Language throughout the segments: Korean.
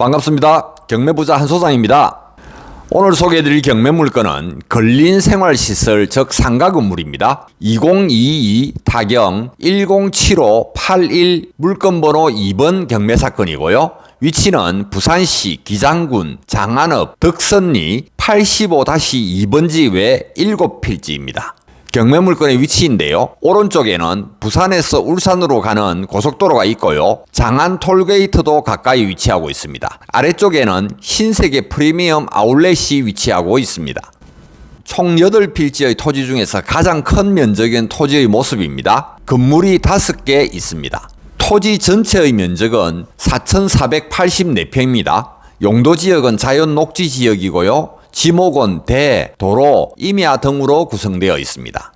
반갑습니다. 경매부자 한소장입니다. 오늘 소개해드릴 경매 물건은 근린 생활시설 즉 상가 건물입니다. 2022 타경 107581 물건번호 2번 경매 사건이고요. 위치는 부산시 기장군 장안읍 덕선리 85-2번지 외 7필지입니다. 경매 물건의 위치인데요. 오른쪽에는 부산에서 울산으로 가는 고속도로가 있고요. 장안 톨게이트도 가까이 위치하고 있습니다. 아래쪽에는 신세계 프리미엄 아울렛이 위치하고 있습니다. 총 8필지의 토지 중에서 가장 큰 면적인 토지의 모습입니다. 건물이 5개 있습니다. 토지 전체의 면적은 4,484평입니다. 용도 지역은 자연 녹지 지역이고요. 지목원, 대, 도로, 임야 등으로 구성되어 있습니다.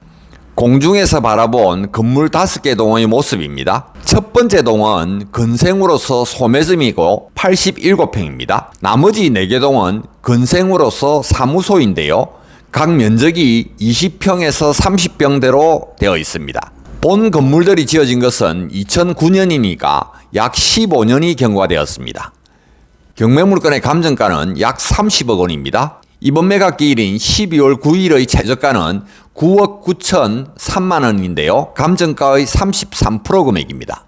공중에서 바라본 건물 5개 동의 모습입니다. 첫 번째 동은 근생으로서 소매점이고 87평입니다. 나머지 4개 동은 근생으로서 사무소인데요. 각 면적이 20평에서 30평대로 되어 있습니다. 본 건물들이 지어진 것은 2009년이니까 약 15년이 경과되었습니다. 경매물건의 감정가는 약 30억 원입니다. 이번 매각기일인 12월 9일의 최저가는 9억 9천 3만 원인데요. 감정가의 33% 금액입니다.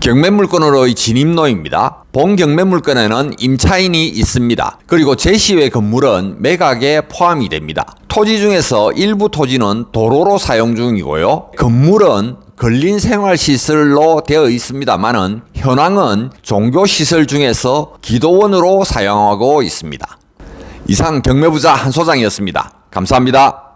경매물건으로의 진입로입니다. 본 경매물건에는 임차인이 있습니다. 그리고 제시외 건물은 매각에 포함이 됩니다. 토지 중에서 일부 토지는 도로로 사용 중이고요. 건물은 근린 생활시설로 되어 있습니다만은 현황은 종교시설 중에서 기도원으로 사용하고 있습니다. 이상 경매부자 한 소장이었습니다. 감사합니다.